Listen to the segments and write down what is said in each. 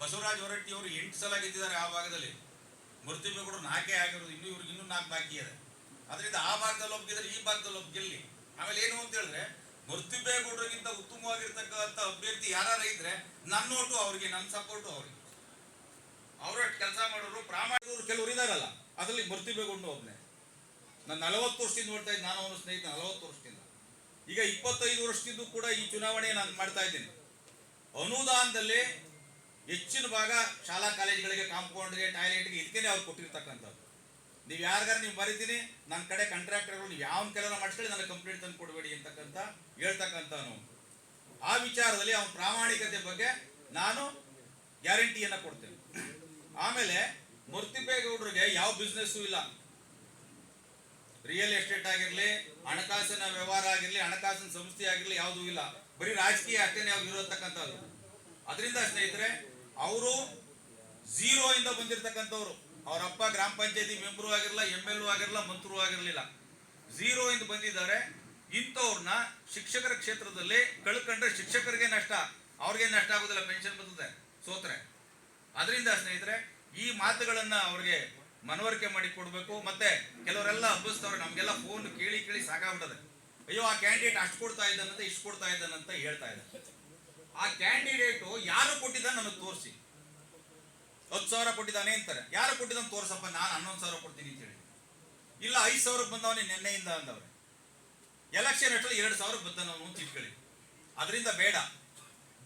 ಬಸವರಾಜ್ ಹೊರಟ್ಟಿ ಅವರು ಎಂಟು ಸಲ ಗೆದ್ದಿದ್ದಾರೆ ಆ ಭಾಗದಲ್ಲಿ. ಮೂರ್ತಿಬೇಗೌಡರು ನಾಲ್ಕೇ ಆಗಿರೋದು, ಇನ್ನೂ ಇವ್ರಿಗೆ ಇನ್ನೂ ನಾಲ್ಕು ಬಾಕಿ ಇದೆ. ಅದರಿಂದ ಆ ಭಾಗದಲ್ಲಿ ಒಬ್ಬ ಗೆದ್ರೆ ಈ ಭಾಗದಲ್ಲಿ ಒಬ್ಬ ಗೆಲ್ಲಿ. ಆಮೇಲೆ ಏನು ಅಂತ ಹೇಳಿದ್ರೆ ಮೃತ್ಯುಬೇಗೌಡರಿಗಿಂತ ಉತ್ತಮವಾಗಿರ್ತಕ್ಕಂಥ ಅಭ್ಯರ್ಥಿ ಯಾರು ಇದ್ರೆ ನನ್ನ ನೋಟು ಅವ್ರಿಗೆ, ನನ್ನ ಸಪೋರ್ಟು ಅವ್ರಿಗೆ. ಅವರು ಕೆಲಸ ಮಾಡೋರು ಪ್ರಾಮಾಣಿಕರು ಕೆಲವರು ಇದಾರಲ್ಲ, ಅದರಲ್ಲಿ ಮೂರ್ತಿಬೇಗೌಡನು ಒಬ್ಬನೇ ನಾನು ನಲವತ್ತು ವರ್ಷದಿಂದ ನೋಡ್ತಾ ಇದ್ದೆ, ನಾನು ಅವನ ಸ್ನೇಹಿತ ನಲವತ್ತು ವರ್ಷದಿಂದ. ಈಗ ಇಪ್ಪತ್ತೈದು ವರ್ಷದಿಂದ ಕೂಡ ಈ ಚುನಾವಣೆ ನಾನು ಮಾಡ್ತಾ ಇದ್ದೀನಿ. ಅನುದಾನದಲ್ಲಿ ಹೆಚ್ಚಿನ ಭಾಗ ಶಾಲಾ ಕಾಲೇಜುಗಳಿಗೆ ಕಾಂಪೌಂಡ್ಗೆ, ಟಾಯ್ಲೆಟ್ಗೆ ಇದಕ್ಕೆ ಅವ್ರು ಕೊಟ್ಟಿರ್ತಕ್ಕಂಥದ್ದು ನೀವು ಯಾರಿಗಾರ ನೀವು ಬರೀತೀನಿ ನನ್ನ ಕಡೆ ಕಾಂಟ್ರಾಕ್ಟರ್ಗಳು ನೀವು ಯಾವ ಕೆಲಸ ಮಾಡಿಸ್ಕೊಳ್ಳಿ, ನನಗೆ ಕಂಪ್ಲೇಂಟ್ ತಂದು ಕೊಡಬೇಡಿ ಅಂತಕ್ಕಂಥ ಹೇಳ್ತಕ್ಕಂಥವನು. ಆ ವಿಚಾರದಲ್ಲಿ ಅವನ ಪ್ರಾಮಾಣಿಕತೆ ಬಗ್ಗೆ ನಾನು ಗ್ಯಾರಂಟಿಯನ್ನು ಕೊಡ್ತೇನೆ. ಆಮೇಲೆ ಮೂರ್ತಿಬೇಗೌಡರಿಗೆ ಯಾವ ಬಿಸ್ನೆಸ್ಸು ಇಲ್ಲ. ರಿಯಲ್ ಎಸ್ಟೇಟ್ ಆಗಿರಲಿ, ಹಣಕಾಸಿನ ವ್ಯವಹಾರ ಆಗಿರಲಿ, ಹಣಕಾಸಿನ ಸಂಸ್ಥೆ ಆಗಿರಲಿ ಯಾವುದೂ ಇಲ್ಲ. ಬರೀ ರಾಜಕೀಯ ಅಷ್ಟೇನೆ ಅವ್ರು ಇರತಕ್ಕಂಥದ್ದು ಅದರಿಂದ ಸ್ನೇಹಿತರೆ ಅವರು ಝೀರೋ ಇಂದ ಬಂದಿರತಕ್ಕಂಥವ್ರು. ಅವ್ರ ಅಪ್ಪ ಗ್ರಾಮ ಪಂಚಾಯತಿ ಮೆಂಬರು ಆಗಿರಲ್ಲ ಎಂ ಎಲ್ ಆಗಿರಲ್ಲ ಮಂತ್ರು ಆಗಿರಲಿಲ್ಲ. ಝೀರೋ ಇಂದ ಬಂದಿದ್ದಾರೆ. ಇಂಥವ್ರನ್ನ ಶಿಕ್ಷಕರ ಕ್ಷೇತ್ರದಲ್ಲಿ ಕಳ್ಕೊಂಡ್ರೆ ಶಿಕ್ಷಕರಿಗೆ ನಷ್ಟ. ಅವ್ರಿಗೆ ನಷ್ಟ ಆಗೋದಿಲ್ಲ ಪೆನ್ಷನ್ ಬರ್ತದೆ. ಸೋತ್ರೆ. ಅದರಿಂದ ಸ್ನೇಹಿತರೆ, ಈ ಮಾತುಗಳನ್ನ ಅವ್ರಿಗೆ ಮನವರಿಕೆ ಮಾಡಿ ಕೊಡಬೇಕು. ಮತ್ತೆ ಕೆಲವರೆಲ್ಲ ಹಬ್ಬಿಸ್ತವ್ರೆ ನಮ್ಗೆಲ್ಲ ಫೋನ್ ಕೇಳಿ ಕೇಳಿ ಸಾಕಾಗ್ಬಿಟ್ಟದೆ. ಅಯ್ಯೋ, ಆ ಕ್ಯಾಂಡಿಡೇಟ್ ಅಷ್ಟು ಕೊಡ್ತಾ ಇದ್ದಾನಂತ, ಇಷ್ಟು ಕೊಡ್ತಾ ಇದ್ದಾನಂತ ಹೇಳ್ತಾ ಇದ್ದಾರೆ. ಆ ಕ್ಯಾಂಡಿಡೇಟು ಯಾರು ಕೊಟ್ಟಿದ್ದ ನನಗೆ ತೋರಿಸಿ. ಹತ್ತು ಸಾವಿರ ಕೊಟ್ಟಿದ್ದಾನೆ ಅಂತಾರೆ. ಯಾರು ಕೊಟ್ಟಿದ್ದಾನೆ ತೋರಿಸಪ್ಪ, ನಾನು ಹನ್ನೊಂದು ಸಾವಿರ ಕೊಡ್ತೀನಿ ಅಂತ ಹೇಳಿ ಇಲ್ಲ, ಐದು ಸಾವಿರಕ್ಕೆ ಬಂದವನೇ ನಿನ್ನೆಯಿಂದ ಅಂದವ್ರೆ. ಎಲೆಕ್ಷನ್ ಎಷ್ಟು ಎರಡು ಸಾವಿರಕ್ಕೆ ಬಂದವನು ಅಂತ ಅದರಿಂದ ಬೇಡ.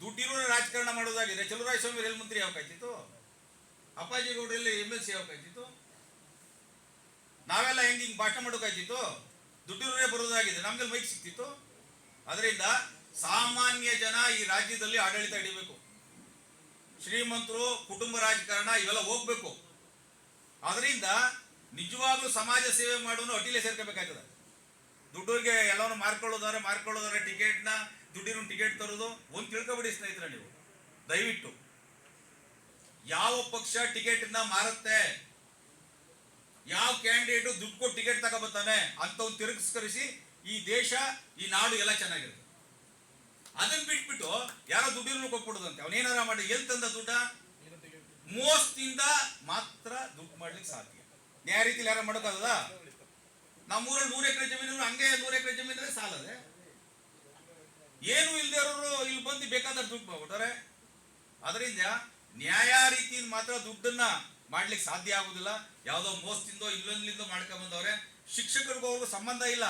ದುಡ್ಡಿರೋ ರಾಜಕಾರಣ ಮಾಡೋದಾಗಿದೆ. ಚಲುವರಾಯ ಸ್ವಾಮಿ ರೈಲ್ ಮಂತ್ರಿ ಯಾವಕ್ಕಾಯ್ತಿತ್ತು ಅಪ್ಪಾಜಿ ಗೌಡ್ರಲ್ಲಿ ಎಂ ಎಲ್ ಸಿ ಯಾವಕ್ಕಾಯ್ತಿತ್ತು ನಾವೆಲ್ಲ ಹೆಂಗೆ ಹಿಂಗೆ ಭಾಷಣ ಮಾಡೋಕ್ಕಾಯ್ತಿತ್ತು ದುಡ್ಡಿರೋರೇ ಬರೋದಾಗಿದೆ. ನಮ್ಗೆ ಮೈಕ್ ಸಿಕ್ತಿತ್ತು ಅದರಿಂದ ಸಾಮಾನ್ಯ ಜನ ಈ ರಾಜ್ಯದಲ್ಲಿ ಆಡಳಿತ ಹಿಡಿಬೇಕು. ಶ್ರೀಮಂತರು, ಕುಟುಂಬ ರಾಜಕಾರಣ ಇವೆಲ್ಲ ಹೋಗ್ಬೇಕು. ಅದರಿಂದ ನಿಜವಾಗ್ಲೂ ಸಮಾಜ ಸೇವೆ ಮಾಡೋನು ಅಟಿಲೆ ಸೇರ್ಕೋಬೇಕಾಗ್ತದೆ. ದುಡ್ಡೋರಿಗೆ ಎಲ್ಲವನ್ನು ಮಾರ್ಕೊಳ್ಳೋದಾರೆ ಮಾರ್ಕೊಳ್ಳೋದಾರೆ ಟಿಕೆಟ್ನ ದುಡ್ಡಿನ ಟಿಕೆಟ್ ತರೋದು. ಒಂದು ತಿಳ್ಕೊಬಿಡಿ ಸ್ನೇಹಿತರೆ ನೀವು. ದಯವಿಟ್ಟು. ಯಾವ ಪಕ್ಷ ಟಿಕೆಟ್ನ ಮಾರುತ್ತೆ? ಯಾವ ಕ್ಯಾಂಡಿಡೇಟ್ ದುಡ್ಡು ಕೊಟ್ಟು ಟಿಕೆಟ್ ತಗೋಬರ್ತಾನೆ ಒಂದು ತಿರುಗಿಸ್ಕರಿಸಿ ಈ ದೇಶ, ಈ ನಾಡು ಎಲ್ಲ ಚೆನ್ನಾಗಿರುತ್ತೆ. ಅದನ್ನ ಬಿಟ್ಬಿಟ್ಟು ಯಾರೋ ದುಡ್ಡಿನ ಕೊಟ್ಬಿಡೋದಂತೆ. ಅವನೇನಾರ ಮಾಡಿ ಎಲ್ಲಿ ತಂದ ದುಡ್ಡ? ಮೋಸದಿಂದ ಮಾತ್ರ ದುಡ್ಡು ಮಾಡ್ಲಿಕ್ಕೆ ಸಾಧ್ಯ. ನ್ಯಾಯ ರೀತಿಲಿ ಯಾರ ಮಾಡೋಕ್ಕಾಗದ ನಮ್ಮೂರಲ್ಲಿ ನೂರು ಎಕರೆ ಜಮೀನು ಹಂಗೆ ನೂರು ಎಕರೆ ಜಮೀನು ಸಾಲದೆ. ಏನು ಇಲ್ದೇ ಇರೋರು ಇಲ್ಲಿ ಬಂದು ಬೇಕಾದ್ರೆ ದುಡ್ಡು ಮಾಡ್ಬಿಟ್ಟಾರೆ. ಅದರಿಂದ ನ್ಯಾಯ ರೀತಿಯಿಂದ ಮಾತ್ರ ದುಡ್ಡನ್ನ ಮಾಡ್ಲಿಕ್ಕೆ ಸಾಧ್ಯ ಆಗುದಿಲ್ಲ. ಯಾವುದೋ ಮೋಸದಿಂದೋ ಇಲ್ಲೊಂದ್ಲಿಂದೋ ಮಾಡ್ಕೊಂಡ್ ಬಂದವ್ರೆ ಶಿಕ್ಷಕರಿಗೂ ಅವ್ರಿಗೂ ಸಂಬಂಧ ಇಲ್ಲ.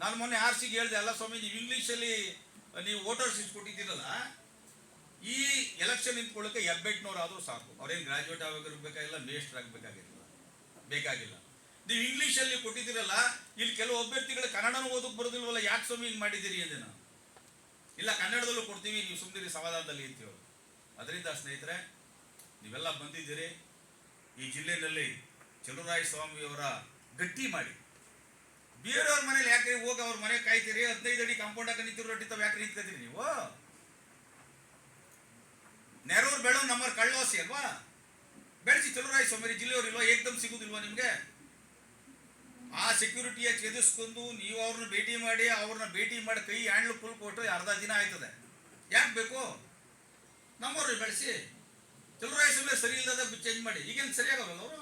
ನಾನು ಮೊನ್ನೆ ಆರ್ ಸಿಗೆ ಹೇಳಿದೆ, ಅಲ್ಲ ಸ್ವಾಮಿ ನೀವು ಇಂಗ್ಲೀಷಲ್ಲಿ ನೀವು ವೋಟರ್ಸ್ ಇಸ್ಕೊಟ್ಟಿದ್ದೀರಲ್ಲ ಕೊಟ್ಟಿದ್ದೀರಲ್ಲ, ಈ ಎಲೆಕ್ಷನ್ ನಿಂತ್ಕೊಳ್ಳೋಕೆ ಆದರೂ ಸಾಕು. ಅವ್ರೇನು ಗ್ರಾಜುಯೇಟ್ ಆಗಬೇಕಾಗಿಲ್ಲ ಮೇಸ್ಟರ್ ಆಗಬೇಕಾಗಿಲ್ಲ ಬೇಕಾಗಿಲ್ಲ. ನೀವು ಇಂಗ್ಲೀಷಲ್ಲಿ ಕೊಟ್ಟಿದ್ದೀರಲ್ಲ, ಇಲ್ಲಿ ಕೆಲವು ಅಭ್ಯರ್ಥಿಗಳು ಕನ್ನಡನೂ ಓದಕ್ಕೆ ಬರೋದಿಲ್ವಲ್ಲ, ಯಾಕೆ ಸ್ವಾಮಿ ಹಿಂಗೆ ಮಾಡಿದ್ದೀರಿ ಅಂದೆ ನಾನು. ಇಲ್ಲ, ಕನ್ನಡದಲ್ಲೂ ಕೊಡ್ತೀವಿ, ನೀವು ಸುಮ್ಮನೆ ಸಮಾಧಾನದಲ್ಲಿ ಇರ್ತೀವಿ ಅದರಿಂದ ಸ್ನೇಹಿತರೆ, ನೀವೆಲ್ಲ ಬಂದಿದ್ದೀರಿ. ಈ ಜಿಲ್ಲೆಯಲ್ಲಿ ಚಲುರಾಯ ಸ್ವಾಮಿಯವರ ಗಟ್ಟಿ ಮಾಡಿ. ಬೇರೆಯವ್ರ ಮನೇಲಿ ಯಾಕೆ ಹೋಗಿ ಅವ್ರ ಮನೆ ಕಾಯ್ತೀರಿ? ಹದಿನೈದು ಅಡಿ ಕಾಂಪೌಂಡ್ ಹಾಕಿ ನಿಂತಿರೋ ರೊಟ್ಟಿ ತಾವ್ ಯಾಕೆ ನಿಂತ್ಕೊತೀರಿ ನೀವು? ನೆರೂರು ಬೆಳೋ ನಮ್ಮವ್ರು ಕಳ್ಳವಾಸಿ ಅಲ್ವಾ? ಬೆಳೆಸಿ ಚಲುರಾಯ ಸ್ವಾಮಿ ಜಿಲ್ಲೆಯವ್ರು ಇಲ್ವಾ? ಏಕ್ದಮ್ ಸಿಗುದಿಲ್ವಾ ನಿಮ್ಗೆ? ಆ ಸೆಕ್ಯೂರಿಟಿಯ ಛೇದಿಸ್ಕೊಂಡು ನೀವು ಅವ್ರನ್ನ ಭೇಟಿ ಮಾಡಿ ಅವ್ರನ್ನ ಭೇಟಿ ಮಾಡಿ ಕೈ ಹ್ಯಾಂಡ್ಲು ಫುಲ್ ಕೊಟ್ಟು ಅರ್ಧ ದಿನ ಆಯ್ತದೆ. ಯಾಕೆ ಬೇಕು? ನಮ್ಮವ್ರು ಬೆಳೆಸಿ. ಚಲುರಾಯ ಸ್ವಾಮಿ ಸರಿ ಇಲ್ಲದ ಚೇಂಜ್ ಮಾಡಿ. ಈಗೇನು ಸರಿಯಾಗಲ್ಲ ಅವರು?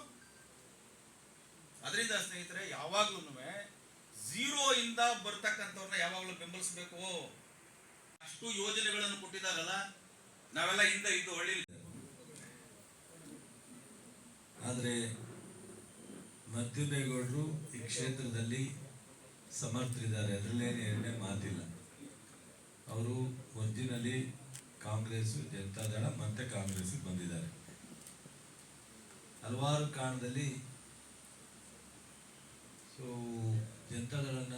ಅದರಿಂದ ಸ್ನೇಹಿತರೆ ಯಾವಾಗ್ಲೂ ಝೀರೋ ಇಂದ ಬರ್ತಕ್ಕಂಥವ್ರನ್ನ ಯಾವಾಗಲೂ ಬೆಂಬಲಿಸಬೇಕು. ಅಷ್ಟು ಯೋಜನೆಗಳನ್ನು ಕೊಟ್ಟಿದಾರಲ್ಲ ನಾವೆಲ್ಲ ಹಿಂದ ಇದ್ದು ಒಳ್ಳೆ ಆದರೆ ಮಧ್ಯದೇಗೌಡರು ಈ ಕ್ಷೇತ್ರದಲ್ಲಿ ಸಮರ್ಥರಿದ್ದಾರೆ. ಅದರಲ್ಲೇನು ಎರಡನೇ ಮಾತಿಲ್ಲ. ಅವರು ಒಂದಿನಲ್ಲಿ ಕಾಂಗ್ರೆಸ್ ಜನತಾದಳ ಮತ್ತೆ ಕಾಂಗ್ರೆಸ್ ಬಂದಿದ್ದಾರೆ. ಹಲವಾರು ಕಾರಣದಲ್ಲಿ ಸೊ ಜನತಾದಳನ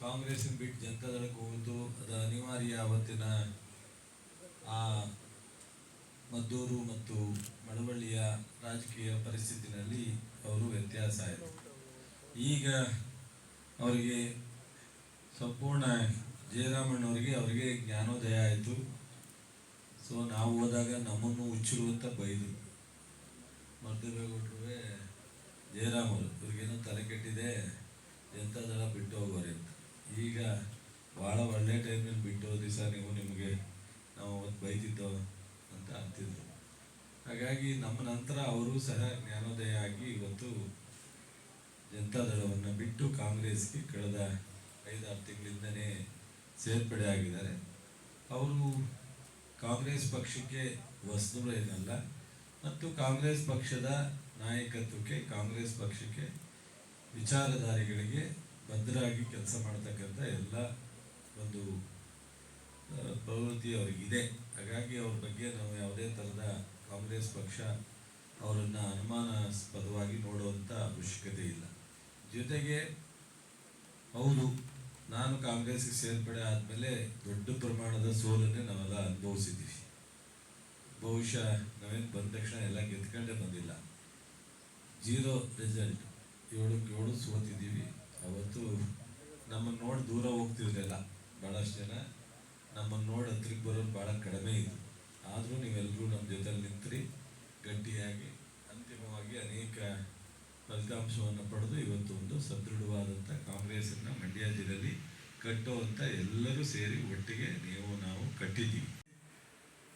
ಕಾಂಗ್ರೆಸ್ ಬಿಟ್ಟು ಜನತಾದಳಕ್ಕೆ ಹೋಗೋದು ಅದು ಅನಿವಾರ್ಯ ಅವತ್ತಿನ ಆ ಮದ್ದೂರು ಮತ್ತು ಮಳವಳ್ಳಿಯ ರಾಜಕೀಯ ಪರಿಸ್ಥಿತಿನಲ್ಲಿ ಅವರು ವ್ಯತ್ಯಾಸ ಆಯಿತು. ಈಗ ಅವರಿಗೆ ಸಂಪೂರ್ಣ ಜಯರಾಮಣ್ಣವರಿಗೆ ಅವರಿಗೆ ಜ್ಞಾನೋದಯ ಆಯಿತು. ಸೊ ನಾವು ಹೋದಾಗ ನಮ್ಮನ್ನು ಹುಚ್ಚಿರುವಂತ ಬೈದರು. ಮರ್ದೇವೇಗೌಡರುವೆ ಜಯರಾಮ್ ಇವ್ರಿಗೇನು ತಲೆ ಕೆಟ್ಟಿದೆ ಜನತಾದಳ ಬಿಟ್ಟು ಹೋಗೋರಿ ಅಂತ. ಈಗ ಭಾಳ ಒಳ್ಳೆ ಟೈಮಲ್ಲಿ ಬಿಟ್ಟು ಹೋದ್ರಿ ಸರ್ ನೀವು ನಿಮಗೆ, ನಾವು ಅವತ್ತು ಬೈದಿದ್ದೋ ಅಂತ ಅಂತಿದ್ರು. ಹಾಗಾಗಿ ನಮ್ಮ ನಂತರ ಅವರು ಸಹ ಜ್ಞಾನೋದಯ ಆಗಿ ಇವತ್ತು ಜನತಾದಳವನ್ನು ಬಿಟ್ಟು ಕಾಂಗ್ರೆಸ್ಗೆ ಕಳೆದ ಐದಾರು ತಿಂಗಳಿಂದನೇ ಸೇರ್ಪಡೆ ಆಗಿದ್ದಾರೆ. ಅವರು ಕಾಂಗ್ರೆಸ್ ಪಕ್ಷಕ್ಕೆ ಹೊಸದರು ಏನಲ್ಲ ಮತ್ತು ಕಾಂಗ್ರೆಸ್ ಪಕ್ಷದ ನಾಯಕತ್ವಕ್ಕೆ, ಕಾಂಗ್ರೆಸ್ ಪಕ್ಷಕ್ಕೆ, ವಿಚಾರಧಾರಿಗಳಿಗೆ ಭದ್ರಾಗಿ ಕೆಲಸ ಮಾಡ್ತಕ್ಕಂಥ ಎಲ್ಲ ಒಂದು ಪ್ರವೃತ್ತಿ ಅವರಿಗಿದೆ. ಹಾಗಾಗಿ ಅವ್ರ ಬಗ್ಗೆ ನಾವು ಯಾವುದೇ ಥರದ ಕಾಂಗ್ರೆಸ್ ಪಕ್ಷ ಅವರನ್ನು ಅನುಮಾನಾಸ್ಪದವಾಗಿ ನೋಡುವಂಥ ಅವಶ್ಯಕತೆ ಇಲ್ಲ. ಜೊತೆಗೆ, ಹೌದು, ನಾನು ಕಾಂಗ್ರೆಸ್ಗೆ ಸೇರ್ಪಡೆ ಆದಮೇಲೆ ದೊಡ್ಡ ಪ್ರಮಾಣದ ಸೋಲನ್ನೇ ನಾವೆಲ್ಲ ಅನುಭವಿಸಿದ್ದೀವಿ. ಬಹುಶಃ ನಾವೇನು ಬಂದ ತಕ್ಷಣ ಎಲ್ಲ ಗೆದ್ಕೊಂಡೇ ಬಂದಿಲ್ಲ. ಜೀರೋ ರಿಸಲ್ಟ್ ಏಳು ಏಳು ಸೋತಿದ್ದೀವಿ. ಅವತ್ತು ನಮ್ಮನ್ನು ನೋಡಿ ದೂರ ಹೋಗ್ತಿದ್ರೆಲ್ಲ ಭಾಳಷ್ಟು ಜನ ನಮ್ಮನ್ನು ನೋಡಿ ಹತ್ರಕ್ಕೆ ಬರೋದು ಭಾಳ ಕಡಿಮೆ ಇದ್ರು ಆದರೂ ನೀವೆಲ್ಲರೂ ನಮ್ಮ ಜೊತೆಲಿ ನಿಂತ್ರಿ ಗಟ್ಟಿಯಾಗಿ, ಅಂತಿಮವಾಗಿ ಅನೇಕ ಫಲಿತಾಂಶವನ್ನು ಪಡೆದು ಇವತ್ತು ಒಂದು ಸದೃಢವಾದಂಥ ಕಾಂಗ್ರೆಸ್ಸನ್ನು ಮಂಡ್ಯ ಜಿಲ್ಲೆಯಲ್ಲಿ ಕಟ್ಟುವಂಥ ಎಲ್ಲರೂ ಸೇರಿ ಒಟ್ಟಿಗೆ ನೀವು, ನಾವು ಕಟ್ಟಿದ್ದೀವಿ.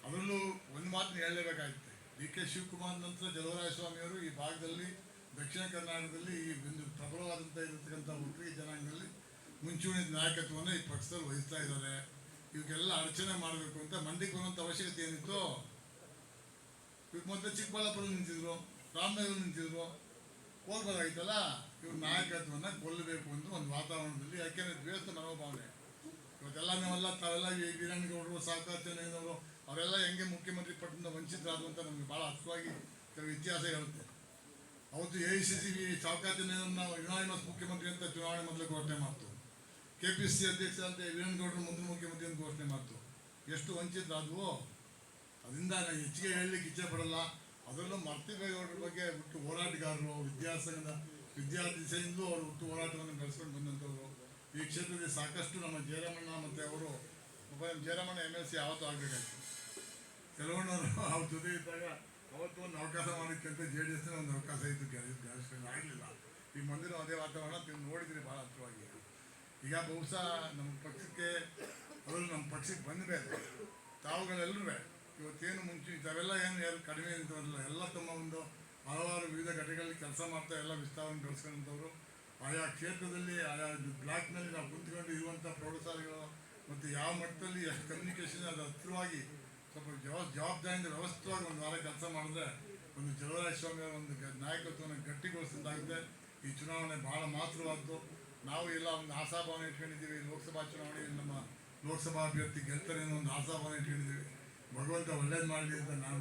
ಅದರಲ್ಲೂ ಒಂದು ಮಾತು ಹೇಳಲೇಬೇಕಾಗುತ್ತೆ. ಡಿ ಕೆ ಶಿವಕುಮಾರ್ ನಂತರ ಜಲವರಾಯ ಸ್ವಾಮಿಯವರು ಈ ಭಾಗದಲ್ಲಿ ದಕ್ಷಿಣ ಕರ್ನಾಟಕದಲ್ಲಿ ಈ ಒಂದು ಪ್ರಬಲವಾದಂಥ ಇರತಕ್ಕಂಥ ಒಟ್ಟಿಗೆ ಜನಾಂಗದಲ್ಲಿ ಮುಂಚೂಣಿ ನಾಯಕತ್ವವನ್ನು ಈ ಪಕ್ಷದಲ್ಲಿ ವಹಿಸ್ತಾ ಇದ್ದಾರೆ. ಇವಕ್ಕೆಲ್ಲ ಅರ್ಚನೆ ಮಾಡಬೇಕು ಅಂತ ಮಂಡಿಗೆ ಬರುವಂಥ ಅವಶ್ಯಕತೆ ಏನಿತ್ತು, ಇವ್ರು ಮೊದಲು ಚಿಕ್ಕಬಳ್ಳಾಪುರ ನಿಂತಿದ್ರು ರಾಮನಗರ ನಿಂತಿದ್ರು, ಹೋಗ್ಬೋದಾಗಿತ್ತಲ್ಲ? ಇವ್ರ ನಾಯಕತ್ವವನ್ನು ಕೊಲ್ಲಬೇಕು ಅಂತ ಒಂದು ವಾತಾವರಣದಲ್ಲಿ, ಯಾಕೆಂದರೆ ದ್ವೇಷ ಮನೋಭಾವನೆ. ಇವತ್ತೆಲ್ಲ ನಾವೆಲ್ಲ ತಾವೆಲ್ಲ ಈ ವೀರಣ್ಣಗೌಡರು ಚೆನ್ನೈನವರು ಅವರೆಲ್ಲ ಹೆಂಗೆ ಮುಖ್ಯಮಂತ್ರಿ ಪಟ್ಟದಿಂದ ವಂಚಿತರಾದಂತ ಅಂತ ನಮಗೆ ಭಾಳ ಹತ್ತಿರವಾಗಿ ಕೆಲವು ಇತಿಹಾಸ ಹೇಳುತ್ತೆ. ಅವತ್ತು ಎ ಐ ಸಿ ಸಿ ಚೆನ್ನೈನವ್ರನ್ನ ಯುನಾನಿಮಸ್ ಮುಖ್ಯಮಂತ್ರಿ ಅಂತ ಚುನಾವಣೆ ಮೊದಲು ಘೋಷಣೆ ಮಾಡ್ತು. ಕೆ ಪಿ ಸಿ ಅಧ್ಯಕ್ಷ ಅಂತ ವೀರೇಂದ್ರಗೌಡರು ಮುಂದಿನ ಮುಖ್ಯಮಂತ್ರಿ ಅಂತ ಘೋಷಣೆ ಮಾಡ್ತು. ಎಷ್ಟು ವಂಚಿತರಾದವೋ ಅದರಿಂದ ನಾನು ಹೆಚ್ಚಿಗೆ ಹೇಳಲಿಕ್ಕೆ ಇಚ್ಛೆ ಪಡಲ್ಲ. ಅದರಲ್ಲೂ ಮರ್ತಿಬೇಗೌಡರ ಬಗ್ಗೆ ಹುಟ್ಟು ಹೋರಾಟಗಾರರು, ವಿದ್ಯಾಸಂಘದ ವಿದ್ಯಾರ್ಥಿ ದಿಸೆಯಿಂದಲೂ ಅವರು ಹುಟ್ಟು ಹೋರಾಟವನ್ನು ನಡೆಸ್ಕೊಂಡು ಬಂದಂಥವ್ರು. ಈ ಕ್ಷೇತ್ರದಲ್ಲಿ ಸಾಕಷ್ಟು ನಮ್ಮ ಜಯರಾಮಣ್ಣ ಮತ್ತು ಅವರು ಒಬ್ಬ ಜಯರಾಮಣ್ಣ ಎಂ ಎಲ್ ಸಿ ಯಾವತ್ತೂ ಆಗಬೇಕಾಗಿತ್ತು ಕೆಲವೊಂದು ಅವ್ರ ಜೊತೆ ಇದ್ದಾಗ ಅವತ್ತು ಒಂದು ಅವಕಾಶ ಮಾಡೋಕ್ಕೆ ಅಂತ ಜೆ ಡಿ ಎಸ್ನ ಒಂದು ಅವಕಾಶ ಇತ್ತು. ಗ್ಯಾಸ್ಕೊಂಡು ಆಗಲಿಲ್ಲ. ಈ ಮಂದಿರ ಅದೇ ವಾತಾವರಣ ನೀವು ನೋಡಿದ್ರಿ ಭಾಳ ಹತ್ರವಾಗಿ ಈಗ ಬಹುಶಃ ನಮ್ಮ ಪಕ್ಷಕ್ಕೆ, ಅವರು ನಮ್ಮ ಪಕ್ಷಕ್ಕೆ ಬಂದ ತಾವುಗಳೆಲ್ಲರೂ ಇವತ್ತೇನು ಮುಂಚೆ ಇಂಥವೆಲ್ಲ ಏನು ಯಾರು ಕಡಿಮೆ ನಿಂತವರಲ್ಲ ಎಲ್ಲ ತಮ್ಮ ಒಂದು ಹಲವಾರು ವಿವಿಧ ಘಟಕಗಳಲ್ಲಿ ಕೆಲಸ ಮಾಡ್ತಾ ಎಲ್ಲ ವಿಸ್ತಾರವನ್ನು ಬೆಳೆಸ್ಕೊಂಡಂಥವ್ರು. ಆಯಾ ಕ್ಷೇತ್ರದಲ್ಲಿ, ಆಯಾ ಬ್ಲಾಕ್ನಲ್ಲಿ ನಾವು ಕುಂತ್ಕೊಂಡು ಇರುವಂಥ ಪ್ರೌಢಶಾಲೆಗಳು ಮತ್ತು ಯಾವ ಮಟ್ಟದಲ್ಲಿ ಕಮ್ಯುನಿಕೇಷನ್ ಅದು ಹತ್ತಿರವಾಗಿ ಸ್ವಲ್ಪ ಜವಾ ಜವಾಬ್ದಾರಿಯಿಂದ ವ್ಯವಸ್ಥಿತವಾಗಿ ಒಂದು ವಾರ ಕೆಲಸ ಮಾಡಿದ್ರೆ ಒಂದು ಜಲರಾಜ ಸ್ವಾಮಿ ಅವರ ಒಂದು ನಾಯಕತ್ವವನ್ನು ಗಟ್ಟಿಗೊಳಿಸಿದ್ದಾಗುತ್ತೆ ಈ ಚುನಾವಣೆ ಭಾಳ ಮಹತ್ವವಾದ್ದು. ನಾವು ಎಲ್ಲ ಒಂದು ಆಶಾಭಾವನೆ ಇಟ್ಕೊಂಡಿದ್ದೀವಿ. ಲೋಕಸಭಾ ಚುನಾವಣೆಯಲ್ಲಿ ನಮ್ಮ ಲೋಕಸಭಾ ಅಭ್ಯರ್ಥಿ ಗೆಲ್ತಾರೆ ಅನ್ನೋ ಒಂದು ಆಶಾಭಾವನೆ ಇಟ್ಕೊಂಡಿದ್ದೀವಿ. ಭಗವಂತ ಒಳ್ಳೇದು ಮಾಡಲಿ ಅಂತ ನಾವು